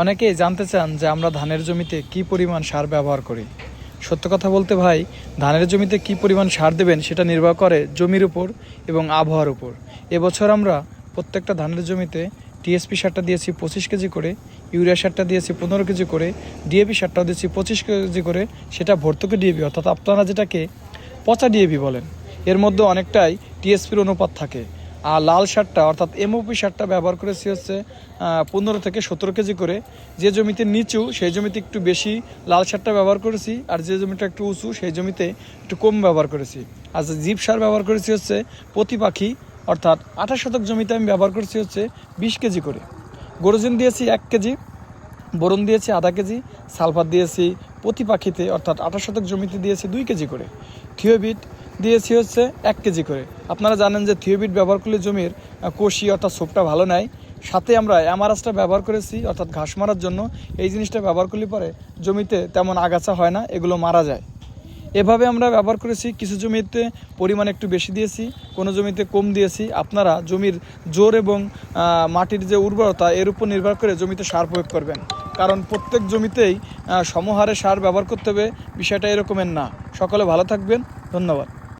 অনেকেই জানতে চান যে আমরা ধানের জমিতে কি পরিমাণ সার ব্যবহার করি। সত্য কথা বলতে ভাই, ধানের জমিতে কি পরিমাণ সার দেবেন সেটা নির্ভর করে জমির উপর এবং আবহাওয়ার উপর। এবছর আমরা প্রত্যেকটা ধানের জমিতে টিএসপি সারটা দিয়েছি পঁচিশ কেজি করে, ইউরিয়া সারটা দিয়েছি পনেরো কেজি করে, ডিএপি সারটাও দিয়েছি পঁচিশ কেজি করে, সেটা ভর্তুকি ডিএপি অর্থাৎ আপনারা যেটাকে পচা ডিএপি বলেন, এর মধ্যে অনেকটাই টিএসপির অনুপাত থাকে। আর লাল সারটা অর্থাৎ এমওপি সারটা ব্যবহার করেছি হচ্ছে পনেরো থেকে সতেরো কেজি করে। যে জমিতে নিচু, সেই জমিতে একটু বেশি লাল সারটা ব্যবহার করেছি, আর যে জমিটা একটু উঁচু, সেই জমিতে একটু কম ব্যবহার করেছি। আর জিপ সার ব্যবহার করেছি হচ্ছে প্রতি পাখি, অর্থাৎ আঠাশ শতক জমিতে আমি ব্যবহার করেছি হচ্ছে বিশ কেজি করে। গরুজিন দিয়েছি এক কেজি বোরন দিয়েছি আধা কেজি, সালফার দিয়েছি প্রতি পাখিতে, অর্থাৎ আঠাশ শতক জমিতে দিয়েছি দুই কেজি করে। থিওবিট দিয়েছি হচ্ছে এক কেজি করে। আপনারা জানেন যে থিওবিট ব্যবহার করলে জমির কষি অর্থাৎ সোপটা ভালো নেয় সাথে আমরা অ্যামারাসটা ব্যবহার করেছি, অর্থাৎ ঘাস মারার জন্য। এই জিনিসটা ব্যবহার করলে পরে জমিতে তেমন আগাছা হয় না, এগুলো মারা যায়। এভাবে আমরা ব্যবহার করেছি, কিছু জমিতে পরিমাণ একটু বেশি দিয়েছি, কোনো জমিতে কম দিয়েছি। আপনারা জমির জোর এবং মাটির যে উর্বরতা, এর উপর নির্ভর করে জমিতে সার প্রয়োগ করবেন। কারণ প্রত্যেক জমিতেই সমহারে সার ব্যবহার করতে হবে, বিষয়টা এরকমের না। সকলে ভালো থাকবেন, ধন্যবাদ।